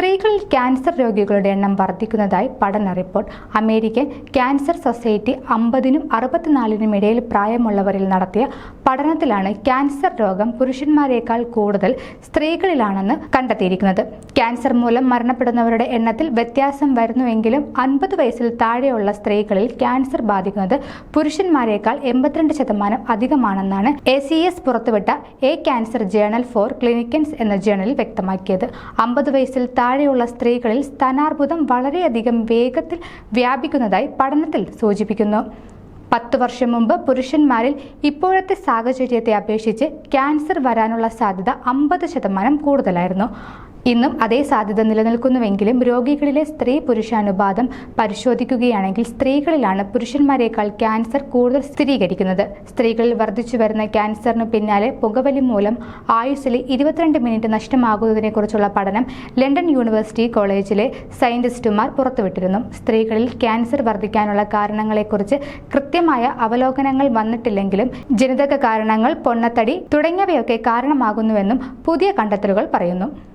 സ്ത്രീകളിൽ ക്യാൻസർ രോഗികളുടെ എണ്ണം വർദ്ധിക്കുന്നതായി പഠന റിപ്പോർട്ട്. അമേരിക്കൻ ക്യാൻസർ സൊസൈറ്റി അമ്പതിനും അറുപത്തിനാലിനും ഇടയിൽ പ്രായമുള്ളവരിൽ നടത്തിയ പഠനത്തിലാണ് ക്യാൻസർ രോഗം പുരുഷന്മാരെക്കാൾ കൂടുതൽ സ്ത്രീകളിലാണെന്ന് കണ്ടെത്തിയിരിക്കുന്നത്. ക്യാൻസർ മൂലം മരണപ്പെടുന്നവരുടെ എണ്ണത്തിൽ വ്യത്യാസം വരുന്നുവെങ്കിലും അൻപത് വയസ്സിൽ താഴെയുള്ള സ്ത്രീകളിൽ ക്യാൻസർ ബാധിക്കുന്നത് പുരുഷന്മാരെക്കാൾ എൺപത്തിരണ്ട് ശതമാനം അധികമാണെന്നാണ് എ സി എസ് പുറത്തുവിട്ട a cancer journal for clinicians എന്ന ജേണലിൽ വ്യക്തമാക്കിയത്. അമ്പത് വയസ്സിൽ താഴെയുള്ള സ്ത്രീകളിൽ സ്ഥാനാർബുദം വളരെയധികം വേഗത്തിൽ വ്യാപിക്കുന്നതായി പഠനത്തിൽ സൂചിപ്പിക്കുന്നു. പത്ത് വർഷം മുമ്പ് പുരുഷന്മാരിൽ ഇപ്പോഴത്തെ സാഹചര്യത്തെ അപേക്ഷിച്ച് ക്യാൻസർ വരാനുള്ള സാധ്യത അമ്പത് ശതമാനം കൂടുതലായിരുന്നു. ഇന്നും അതേ സാധ്യത നിലനിൽക്കുന്നുവെങ്കിലും രോഗികളിലെ സ്ത്രീ പുരുഷാനുപാതം പരിശോധിക്കുകയാണെങ്കിൽ സ്ത്രീകളിലാണ് പുരുഷന്മാരെക്കാൾ ക്യാൻസർ കൂടുതൽ സ്ഥിരീകരിക്കുന്നത്. സ്ത്രീകളിൽ വർദ്ധിച്ചു വരുന്ന ക്യാൻസറിന് പിന്നാലെ പുകവലി മൂലം ആയുസ്സിലെ ഇരുപത്തിരണ്ട് മിനിറ്റ് നഷ്ടമാകുന്നതിനെക്കുറിച്ചുള്ള പഠനം ലണ്ടൻ യൂണിവേഴ്സിറ്റി കോളേജിലെ സയന്റിസ്റ്റുമാർ പുറത്തുവിട്ടിരുന്നു. സ്ത്രീകളിൽ ക്യാൻസർ വർദ്ധിക്കാനുള്ള കാരണങ്ങളെക്കുറിച്ച് കൃത്യമായ അവലോകനങ്ങൾ വന്നിട്ടില്ലെങ്കിലും ജനിതക കാരണങ്ങൾ പൊണ്ണത്തടി തുടങ്ങിയവയൊക്കെ കാരണമാകുന്നുവെന്നും പുതിയ കണ്ടെത്തലുകൾ പറയുന്നു.